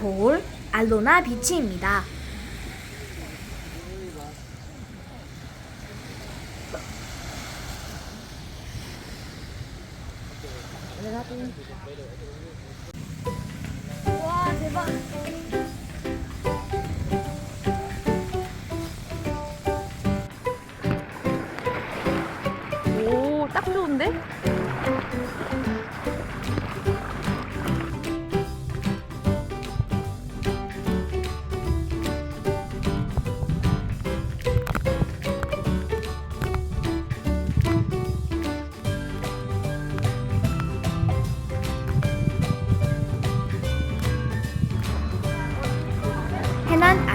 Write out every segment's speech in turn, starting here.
보홀 알로나 비치입니다. 와 대박. 오, 딱 좋은데?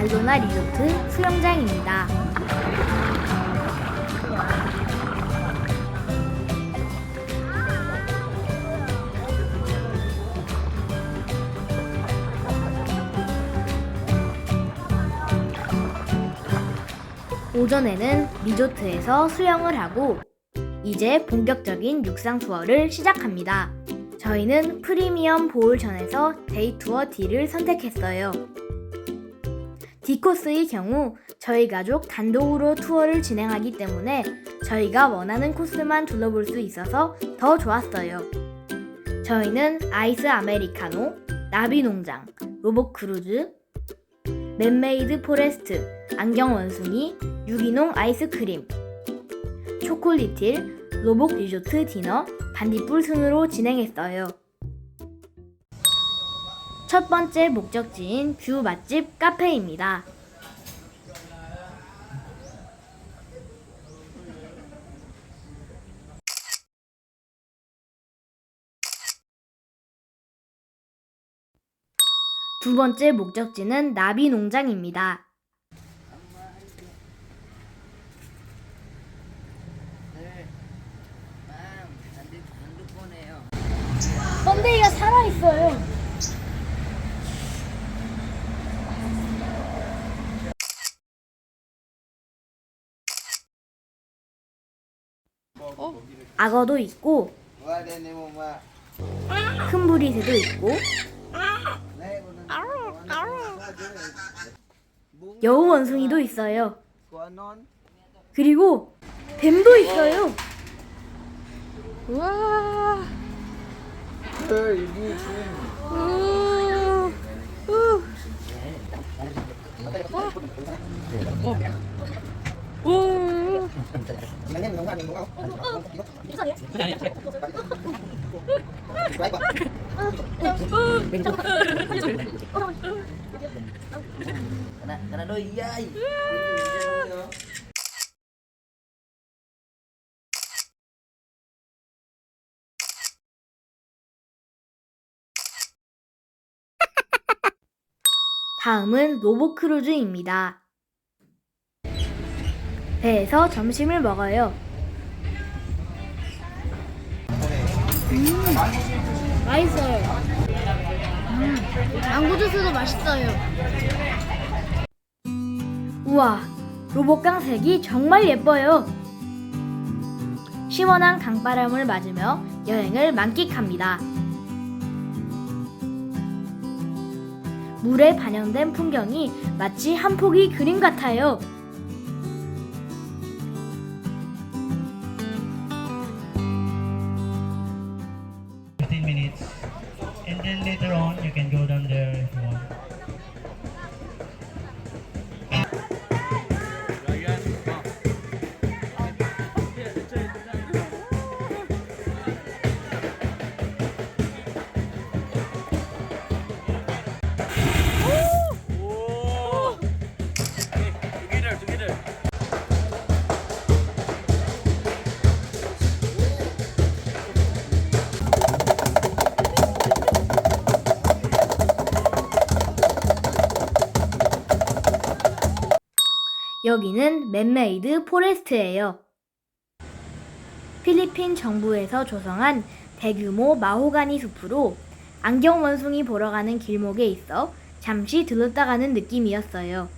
알로나 리조트 수영장입니다. 오전에는 리조트에서 수영을 하고 이제 본격적인 육상 투어를 시작합니다. 저희는 프리미엄 보울전에서 데이 투어 D를 선택했어요. D코스의 경우 저희 가족 단독으로 투어를 진행하기 때문에 저희가 원하는 코스만 둘러볼 수 있어서 더 좋았어요. 저희는 아이스 아메리카노, 나비 농장, 로봇 크루즈, 맨메이드 포레스트, 안경 원숭이, 유기농 아이스크림, 초콜릿힐, 로봇 리조트 디너, 반딧불 순으로 진행했어요. 첫 번째 목적지인 뷰 맛집 카페입니다. 두 번째 목적지는 나비 농장입니다. 썬데이가 살아있어요. 악어도 있고 큰 부리새도 있고 여우 원숭이도 있어요. 그리고 뱀도 있어요. 우와. 우. 우. 우. 우. Kena kena doi yai. 다음은 로봇 크루즈입니다. 배에서 점심을 먹어요. 음, 맛있어요. 음, 망고 주스도 맛있어요. 우와, 로봇 강색이 정말 예뻐요. 시원한 강바람을 맞으며 여행을 만끽합니다. 물에 반영된 풍경이 마치 한 폭의 그림 같아요. And then later on you can go down there 여기는 맨메이드 포레스트예요. 필리핀 정부에서 조성한 대규모 마호가니 숲으로 안경 원숭이 보러 가는 길목에 있어 잠시 들렀다 가는 느낌이었어요.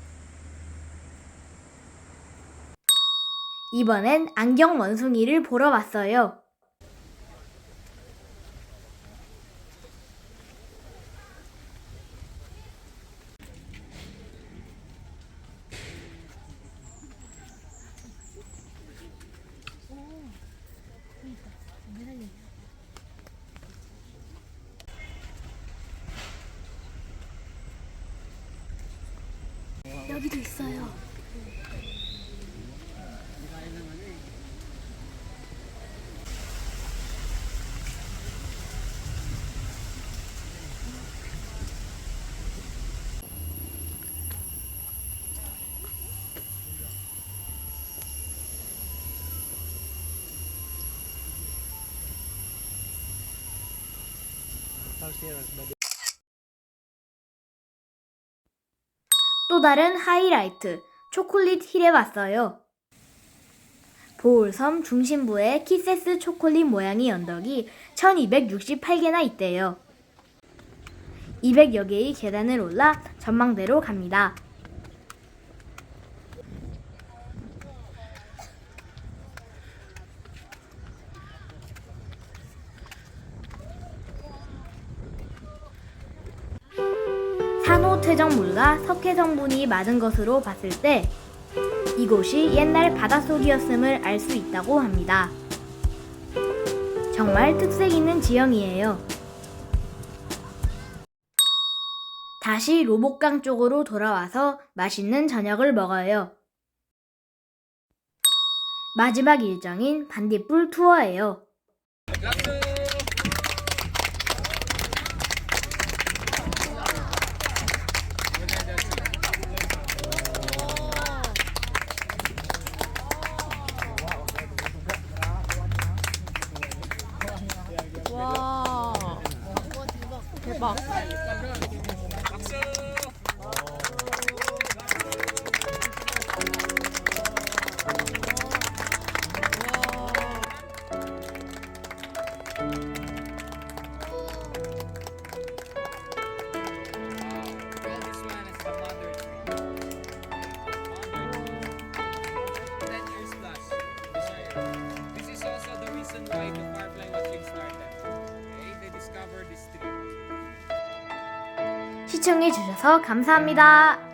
이번엔 안경 원숭이를 보러 왔어요. 여기도 있어요. 또 다른 하이라이트, 초콜릿 힐에 왔어요. 보울섬 중심부에 키세스 초콜릿 모양의 언덕이 1268개나 있대요. 200여 개의 계단을 올라 전망대로 갑니다. 퇴적물과 석회 성분이 많은 것으로 봤을 때 이곳이 옛날 바닷속이었음을 알 수 있다고 합니다. 정말 특색 있는 지형이에요. 다시 로복강 쪽으로 돌아와서 맛있는 저녁을 먹어요. 마지막 일정인 반딧불 투어예요. 대 시청해주셔서 감사합니다.